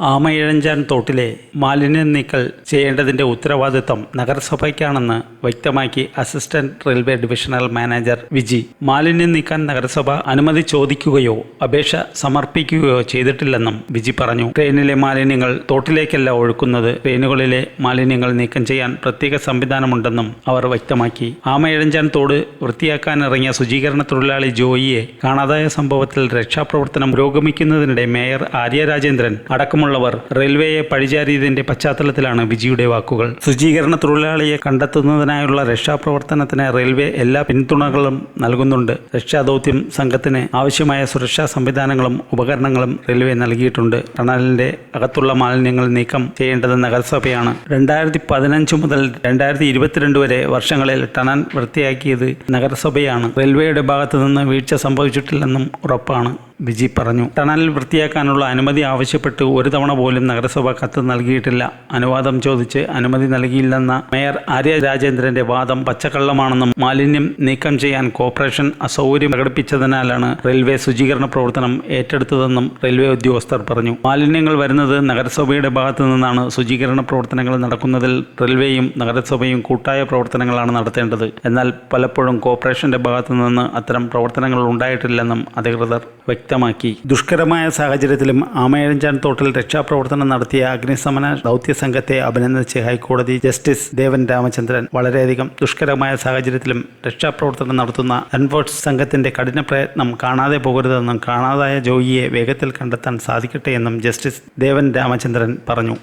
ആമയിഴഞ്ചാൻ തോട്ടിലെ മാലിന്യം നീക്കൽ ചെയ്യേണ്ടതിന്റെ ഉത്തരവാദിത്തം നഗരസഭയ്ക്കാണെന്ന് വ്യക്തമാക്കി assistant railway divisional manager Viji. മാലിന്യം നീക്കാൻ നഗരസഭ അനുമതി ചോദിക്കുകയോ അപേക്ഷ സമർപ്പിക്കുകയോ ചെയ്തിട്ടില്ലെന്നും വിജി പറഞ്ഞു. ട്രെയിനിലെ മാലിന്യങ്ങൾ തോട്ടിലേക്കല്ല ഒഴുക്കുന്നത്. ട്രെയിനുകളിലെ മാലിന്യങ്ങൾ നീക്കം ചെയ്യാൻ പ്രത്യേക സംവിധാനമുണ്ടെന്നും അവർ വ്യക്തമാക്കി. ആമയിഴഞ്ചാൻ തോട് വൃത്തിയാക്കാനിറങ്ങിയ ശുചീകരണ തൊഴിലാളി ജോയിയെ കാണാതായ സംഭവത്തിൽ രക്ഷാപ്രവർത്തനം പുരോഗമിക്കുന്നതിനിടെ മേയർ ആര്യ രാജേന്ദ്രൻ അടക്കമുള്ളവർ റെയിൽവേയെ പഴിചാരിയതിന്റെ പശ്ചാത്തലത്തിലാണ് വിജിയുടെ വാക്കുകൾ. ശുചീകരണ തൊഴിലാളിയെ കണ്ടെത്തുന്നതിനായുള്ള രക്ഷാപ്രവർത്തനത്തിന് റെയിൽവേ എല്ലാ പിന്തുണകളും നൽകുന്നുണ്ട്. രക്ഷാദൗത്യം സംഘത്തിന് ആവശ്യമായ സുരക്ഷാ സംവിധാനങ്ങളും ഉപകരണങ്ങളും റെയിൽവേ നൽകിയിട്ടുണ്ട്. ടണലിന്റെ അകത്തുള്ള മാലിന്യങ്ങൾ നീക്കം ചെയ്യേണ്ടത് നഗരസഭയാണ് രണ്ടായിരത്തി പതിനഞ്ച് മുതൽ രണ്ടായിരത്തി ഇരുപത്തിരണ്ട് വരെ വർഷങ്ങളിൽ ടണൽ വൃത്തിയാക്കിയത് നഗരസഭയാണ്. റെയിൽവേയുടെ ഭാഗത്തു നിന്ന് വീഴ്ച സംഭവിച്ചിട്ടില്ലെന്നും ഉറപ്പാണ്. വിജി പറഞ്ഞു. ടണൽ വൃത്തിയാക്കാനുള്ള അനുമതി ആവശ്യപ്പെട്ട് ഒരു തവണ പോലും നഗരസഭ കത്ത് നൽകിയിട്ടില്ല. അനുവാദം ചോദിച്ച് അനുമതി നൽകിയില്ലെന്ന മേയർ ആര്യ രാജേന്ദ്രന്റെ വാദം പച്ചക്കള്ളമാണെന്നും മാലിന്യം നീക്കം ചെയ്യാൻ കോർപ്പറേഷൻ അസൗകര്യം പ്രകടിപ്പിച്ചതിനാലാണ് റെയിൽവേ ശുചീകരണ പ്രവർത്തനം ഏറ്റെടുത്തതെന്നും റെയിൽവേ ഉദ്യോഗസ്ഥർ പറഞ്ഞു. മാലിന്യങ്ങൾ വരുന്നത് നഗരസഭയുടെ ഭാഗത്തു നിന്നാണ് ശുചീകരണ പ്രവർത്തനങ്ങൾ നടക്കുന്നതിൽ റെയിൽവേയും നഗരസഭയും കൂട്ടായ പ്രവർത്തനങ്ങളാണ് നടത്തേണ്ടത്. എന്നാൽ പലപ്പോഴും കോർപ്പറേഷന്റെ ഭാഗത്തു നിന്ന് അത്തരം പ്രവർത്തനങ്ങൾ ഉണ്ടായിട്ടില്ലെന്നും അധികൃതർ വ്യക്തമാക്കി. ദുഷ്കരമായ സാഹചര്യത്തിലും ആമയഴഞ്ചാൻ തോട്ടിൽ രക്ഷാപ്രവർത്തനം നടത്തിയ അഗ്നിശമന ദൗത്യ സംഘത്തെ അഭിനന്ദിച്ച് ഹൈക്കോടതി ജസ്റ്റിസ് ദേവൻ രാമചന്ദ്രൻ വളരെയധികം ദുഷ്കരമായ സാഹചര്യത്തിലും രക്ഷാപ്രവർത്തനം നടത്തുന്ന എൻഫോഴ്സ് സംഘത്തിന്റെ കഠിന പ്രയത്നം കാണാതെ പോകരുതെന്നും കാണാതായ ജോയിയെ വേഗത്തിൽ കണ്ടെത്താൻ സാധിക്കട്ടെ എന്നും ജസ്റ്റിസ് ദേവൻ രാമചന്ദ്രൻ പറഞ്ഞു.